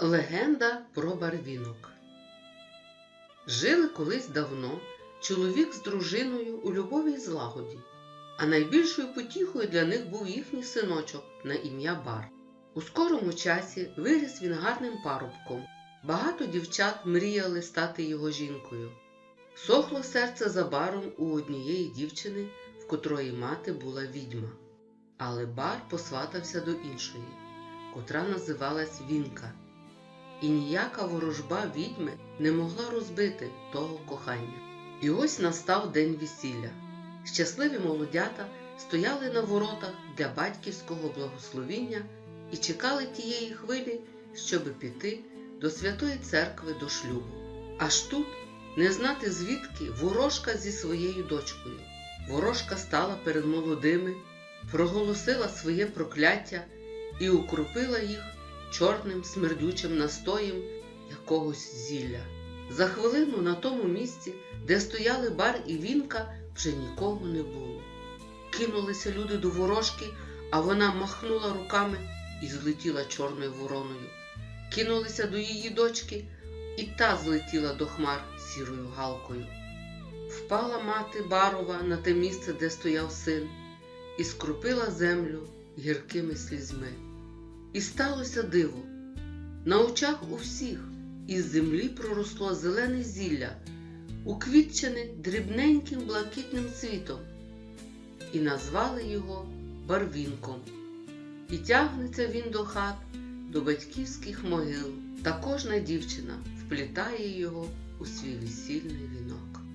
Легенда про барвінок. Жили колись давно чоловік з дружиною у любові й злагоді, а найбільшою потіхою для них був їхній синочок на ім'я Бар. У скорому часі виріс він гарним парубком. Багато дівчат мріяли стати його жінкою. Сохло серце за баром у однієї дівчини, в котрої мати була відьма. Але бар посватався до іншої, котра називалась Вінка. І ніяка ворожба відьми не могла розбити того кохання. І ось настав день весілля. Щасливі молодята стояли на воротах для батьківського благословіння і чекали тієї хвилі, щоби піти до святої церкви до шлюбу. Аж тут, не знати звідки, ворожка зі своєю дочкою. Ворожка стала перед молодими, проголосила своє прокляття і укропила їх чорним смердючим настоєм якогось зілля. За хвилину на тому місці, де стояли бар і вінка, вже нікого не було. Кинулися люди до ворожки, а вона махнула руками і злетіла чорною вороною. Кинулися до її дочки, і та злетіла до хмар сірою галкою. Впала мати барова на те місце, де стояв син, і скропила землю гіркими слізьми. І сталося диво. На очах у всіх із землі проросло зелене зілля, уквітчене дрібненьким блакитним цвітом, і назвали його барвінком. І тягнеться він до хат, до батьківських могил, та кожна дівчина вплітає його у свій весільний вінок.